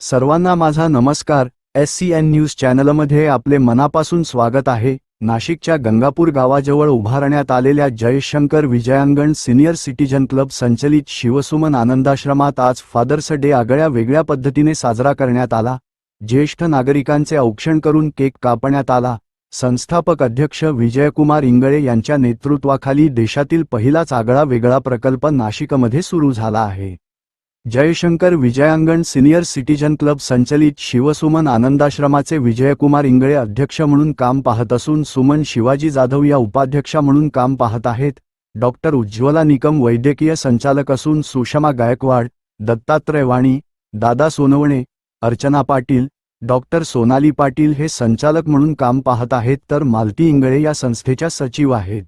सर्वांना माझा नमस्कार. एस सी एन न्यूज चॅनलमध्ये आपले मनापासून स्वागत आहे. नाशिकच्या गंगापूर गावाजवळ उभारण्यात आलेल्या Jaishankar Vijayangan senior citizen club संचलित शिवसुमन आनंदाश्रमात आज फादर्स डे आगळ्या वेगळ्या पद्धतीने साजरा करण्यात आला. ज्येष्ठ नागरिकांचे औक्षण करून केक कापण्यात आला. संस्थापक अध्यक्ष विजयकुमार इंगळे यांच्या नेतृत्वाखाली देशातील पहिलाच आगळा वेगळा प्रकल्प नाशिकमध्ये सुरू झाला आहे. Jaishankar Vijayangan senior citizen club संचलित शिवसुमन आनंदाश्रमाचे विजयकुमार इंगळे अध्यक्ष म्हणून काम पाहत असून सुमन शिवाजी जाधव या उपाध्यक्षा म्हणून काम पाहत आहेत. डॉक्टर उज्ज्वला निकम वैद्यकीय संचालक असून सुषमा गायकवाड दत्तात्रय वाणी दादा सोनवणे अर्चना पाटील डॉक्टर सोनाली पाटील हे संचालक म्हणून काम पाहत आहेत तर मालती इंगळे या संस्थेच्या सचिव आहेत.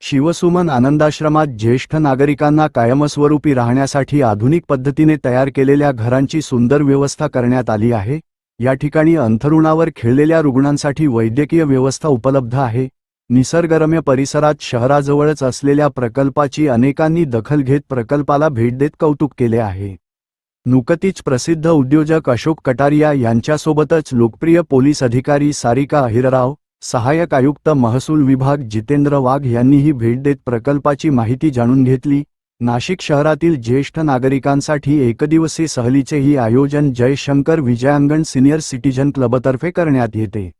शिवसुमन आनंदाश्रमात ज्येष्ठ नागरिकांना कायमस्वरूपी राहण्यासाठी आधुनिक पद्धतीने तयार केलेल्या घरांची सुंदर व्यवस्था करण्यात आली आहे. या ठिकाणी अंथरुणावर खेळलेल्या रुग्णांसाठी वैद्यकीय व्यवस्था उपलब्ध आहे. निसर्गरम्य परिसरात शहराजवळच असलेल्या प्रकल्पाची अनेकांनी दखल घेत प्रकल्पाला भेट देत कौतुक केले आहे. नुकतीच प्रसिद्ध उद्योजक अशोक कटारिया यांच्यासोबतच लोकप्रिय पोलीस अधिकारी सारिका अहिरराव सहाय्यक आयुक्त महसूल विभाग जितेंद्र वाघ यांनीही भेट देत प्रकल्पाची माहिती जाणून घेतली. नाशिक शहरातील ज्येष्ठ नागरिकांसाठी एकदिवसीय सहलीचेही आयोजन जयशंकर विजयांगण सिनियर सिटीजन क्लबतर्फे करण्यात येते.